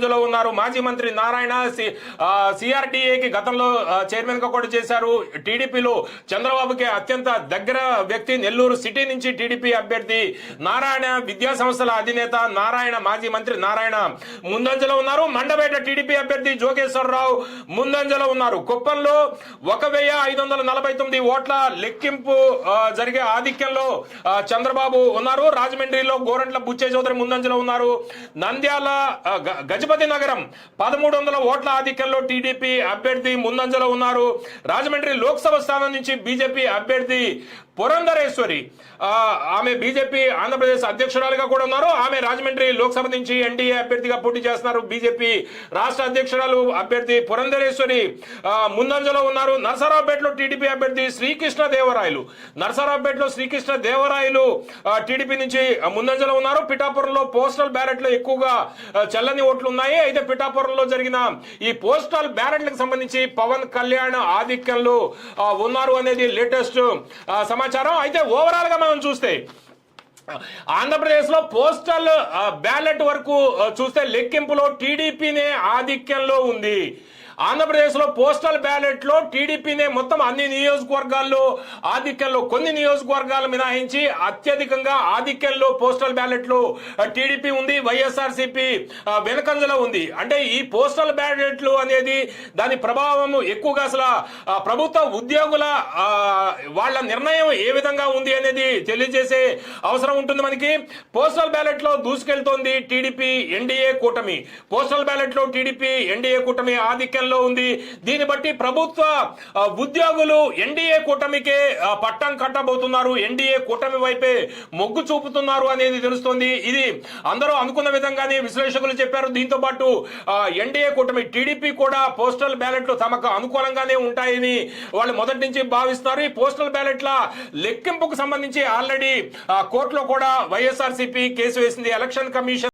ముందంజలో ఉన్నారు. మాజీ మంత్రి నారాయణ సిఆర్డిఏకి గతంలో చైర్మన్గా కూడా చేశారు. టీడీపీలో చంద్రబాబుకి అత్యంత దగ్గర వ్యక్తి నెల్లూరు సిటీ నుంచి టీడీపీ అభ్యర్థి నారాయణ విద్యా సంస్థల అధినేత నారాయణ మాజీ మంత్రి నారాయణ ముందంజలో ఉన్నారు. మండపేట టీడీపీ అభ్యర్థి జోగేశ్వరరావు ముందంజలో ఉన్నారు. కుప్పంలో ఒక వెయ్యి ఐదు వందల నలభై తొమ్మిది ఓట్ల లెక్కింపు జరిగే ఆధిక్యంలో చంద్రబాబు ఉన్నారు. రాజమండ్రిలో గోరంట్ల బుచ్చే చౌదరి ముందంజలో ఉన్నారు. నంద్యాల ఆ, గ- నగరం. పదమూడు వందల ఓట్ల ఆధిక్యంలో టీడీపీ అభ్యర్థి ముందంజలో ఉన్నారు. రాజమండ్రి లోక్సభ స్థానం నుంచి బీజేపీ అభ్యర్థి పురంధరేశ్వరి. ఆమె బీజేపీ ఆంధ్రప్రదేశ్ అధ్యక్షురాలుగా కూడా ఉన్నారు. ఆమె రాజమండ్రి లోక్సభ నుంచి ఎన్డీఏ అభ్యర్థిగా పోటీ చేస్తున్నారు. బీజేపీ రాష్ట్ర అధ్యక్షురాలు అభ్యర్థి పురంధరేశ్వరి. ముందంజలో ఉన్నారు నరసరావుపేటలో టీడీపీ అభ్యర్థి శ్రీకృష్ణ దేవరాయలు నరసరావుపేటలో శ్రీకృష్ణ దేవరాయలు టీడీపీ నుంచి ముందంజలో ఉన్నారు. పిఠాపురంలో పోస్టల్ బ్యారెట్లో ఎక్కువగా చల్లని ఓట్లు ఉన్నాయి. అయితే పిఠాపురంలో జరిగిన ఈ పోస్టల్ బ్యాలెట్లకు సంబంధించి పవన్ కళ్యాణ్ ఆధిక్యంలో ఉన్నారు అనేది లేటెస్ట్ సమాచారం. అయితే ఓవరాల్గా మనం చూస్తే ఆంధ్రప్రదేశ్లో పోస్టల్ బ్యాలెట్ వరకు చూస్తే లెక్కింపులో టీడీపీనే ఆధిక్యంలో ఉంది. ఆంధ్రప్రదేశ్లో పోస్టల్ బ్యాలెట్లో టీడీపీనే మొత్తం అన్ని నియోజకవర్గాల్లో ఆధిక్యంలో కొన్ని నియోజకవర్గాలు మినహాయించి అత్యధికంగా ఆధిక్యంలో పోస్టల్ బ్యాలెట్లో టీడీపీ ఉంది వైఎస్ఆర్ సిపి వెనకంజలో ఉంది. అంటే ఈ పోస్టల్ బ్యాలెట్లు అనేది దాని ప్రభావం ఎక్కువగా అసలు ప్రభుత్వ ఉద్యోగుల వాళ్ళ నిర్ణయం ఏ విధంగా ఉంది అనేది తెలియజేసే అవసరం ఉంటుంది మనకి. పోస్టల్ బ్యాలెట్లో దూసుకెళ్తోంది టీడీపీ ఎన్డీఏ కూటమి. పోస్టల్ బ్యాలెట్లో టీడీపీ ఎన్డీఏ కూటమి ఆధిక్యంలో ఉంది. దీన్ని బట్టి ప్రభుత్వ ఉద్యోగులు ఎన్డీఏ కూటమికే పట్టం కట్టబోతున్నారు. ఎన్డీఏ కూటమి వైపే మొగ్గు చూపుతున్నారు అనేది తెలుస్తోంది. ఇది అందరూ అనుకున్న విధంగానే విశ్లేషకులు చెప్పారు. దీంతో పాటు ఎన్డీఏ కూటమి టీడీపీ కూడా పోస్టల్ బ్యాలెట్లు తమకు అనుకూలంగానే ఉంటాయని వాళ్ళు మొదటి నుంచి భావిస్తున్నారు. ఈ పోస్టల్ బ్యాలెట్ల లెక్కింపుకు సంబంధించి ఆల్రెడీ కోర్టులో కూడా వైఎస్ఆర్సీపీ కేసు వేసింది. Election commission